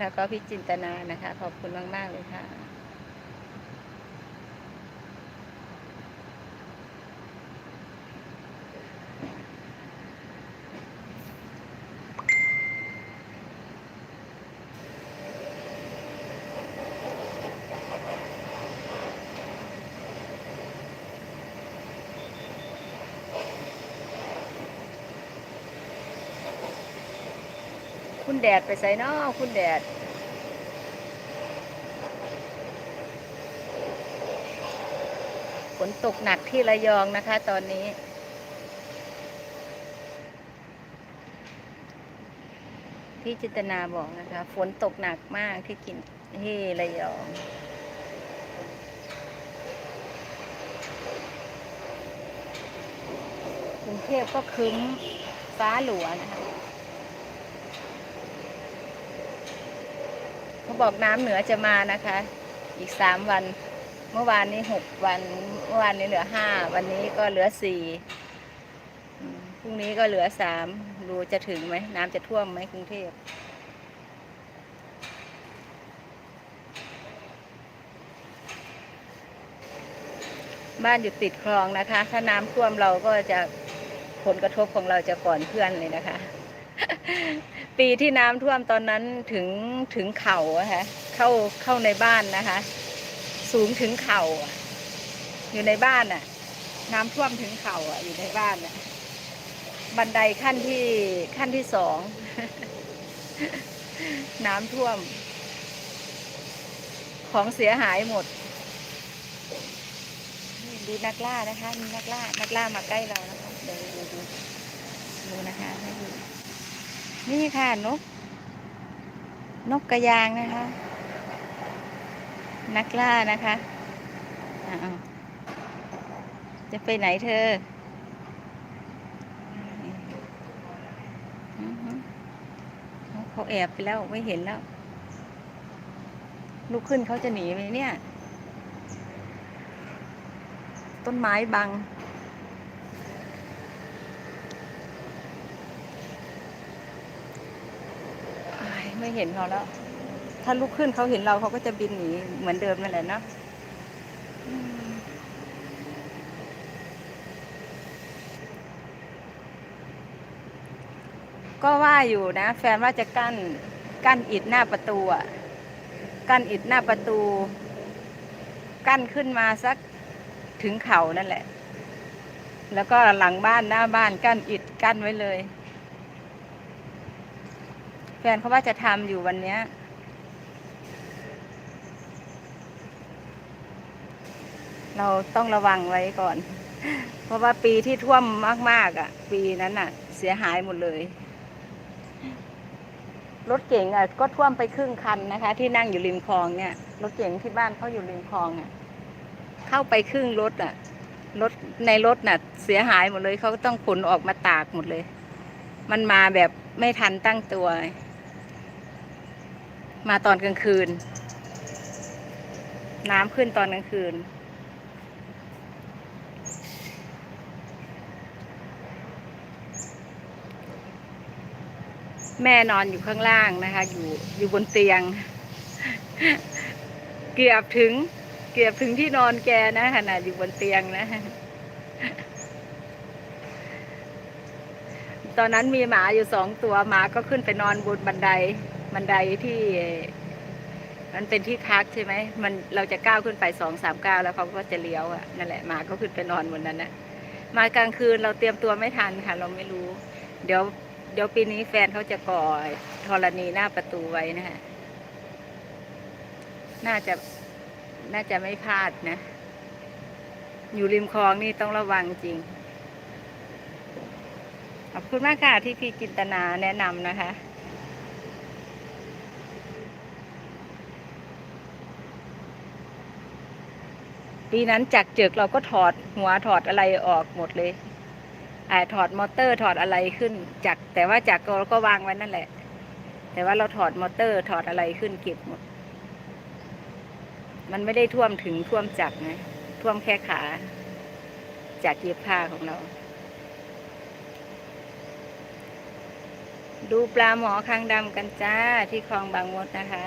แล้วก็พี่จินตนานะคะ ขอบคุณมาก ๆ เลยค่ะ คุณแดดไปใส่นอคุณแดด ฝนตกหนักที่ระยองนะคะตอนนี้พี่จิตนาบอกนะคะ ฝนตกหนักมากที่กินที่ระยองกรุงเทพก็คึ้มฟ้าหลวนะคะ เขา บอกน้ำเหนือจะมานะคะ อีกสามวัน เมื่อวานนี้หกวันเมื่อวานนี้เหลือห้าวันนี้ก็เหลือสี่พรุ่งนี้ก็เหลือสามดูจะถึงไหมน้ำจะท่วมไหมกรุงเทพบ้านอยู่ติดคลองนะคะ ถ้าน้ำท่วมเราก็จะผลกระทบของเราจะก่อนเพื่อนเลยนะคะ ปีที่น้ำท่วมตอนนั้นถึงถึงเข่าอะค่ะเข้าเข้าในบ้านนะคะ สูงถึงเข่าอยู่ในบ้านอะน้ำท่วมถึงเข่าอะอยู่ในบ้านอะบันไดขั้นที่ขั้นที่สองน้ำท่วม ของเสียหายหมดดูนักล่านะคะมีนักล่านักล่ามาใกล้เรานะคะเดี๋ยวดูดูดูนะคะให้ดู นี่ค่ะนก นกกระยางนะคะ นักล่านะคะจะไปไหนเธอเขาแอบไปแล้วไม่เห็นแล้ว ลุกขึ้นเขาจะหนีไหมเนี่ย ต้นไม้บัง อ้าย ไม่เห็นเขาแล้ว ถ้าลุกขึ้นเขาเห็นเราเขาก็จะบินหนีเหมือนเดิมนั่นแหละเนาะก็ว่าอยู่นะ แฟนว่าจะกั้นกั้นอิดหน้าประตูอะกั้นอิดหน้าประตู กั้นขึ้นมาสักถึงเข่านั่นแหละ แล้วก็หลังบ้านหน้าบ้านกั้นอิดกั้นไว้เลย แฟนเขาว่าจะทำอยู่วันเนี้ยเราต้องระวังไว้ก่อน เพราะว่าปีที่ท่วมมาก ๆ อะ ปีนั้นอะ เสียหายหมดเลย รถเก๋งอะ ก็ท่วมไปครึ่งคันนะคะ ที่นั่งอยู่ริมคลองเนี่ยรถเก๋งที่บ้านเขาอยู่ริมคลองอะ เข้าไปครึ่งรถอะรถในรถน่ะ เสียหายหมดเลยเขาก็ต้องขนออกมาตากหมดเลย มันมาแบบไม่ทันตั้งตัว มาตอนกลางคืน น้ำขึ้นตอนกลางคืน แม่นอนอยู่ข้างล่างนะคะ อยู่อยู่บนเตียง เกือบถึง เกือบถึงที่นอนแกนะขนาดอยู่บนเตียงนะตอนนั้นมีหมาอยู่สองตัวหมาก็ขึ้นไปนอนบนบันได บันไดที่มันเป็นที่พักใช่ไหมมันเราจะก้าวขึ้นไปสองสามก้าวแล้วเขาก็จะเลี้ยวอะนั่นแหละหมาก็ขึ้นไปนอนบนนั้นนะมากลางคืนเราเตรียมตัวไม่ทันค่ะ เราไม่รู้ เดี๋ยวเดี๋ยวปีนี้แฟนเขาจะก่อธรณีหน้าประตูไว้นะฮะน่าจะน่าจะไม่พลาดนะ อยู่ริมคลองนี่ต้องระวังจริง ขอบคุณมากค่ะที่พี่จินตนาแนะนำนะคะ ปีนั้นจากเจือกเราก็ถอดหัวถอดอะไรออกหมดเลยอถอดมอเตอร์ถอดอะไรขึ้นจากแต่ว่าจากเราก็วางไว้นั่นแหละ แต่ว่าเราถอดมอเตอร์ถอดอะไรขึ้นเก็บหมด มันไม่ได้ท่วมถึงท่วมจักรนะท่วมแค่ขา จากเย็บผ้าของเรา ดูปลาหมอคางดำกันจ้าที่คลองบางมดนะคะ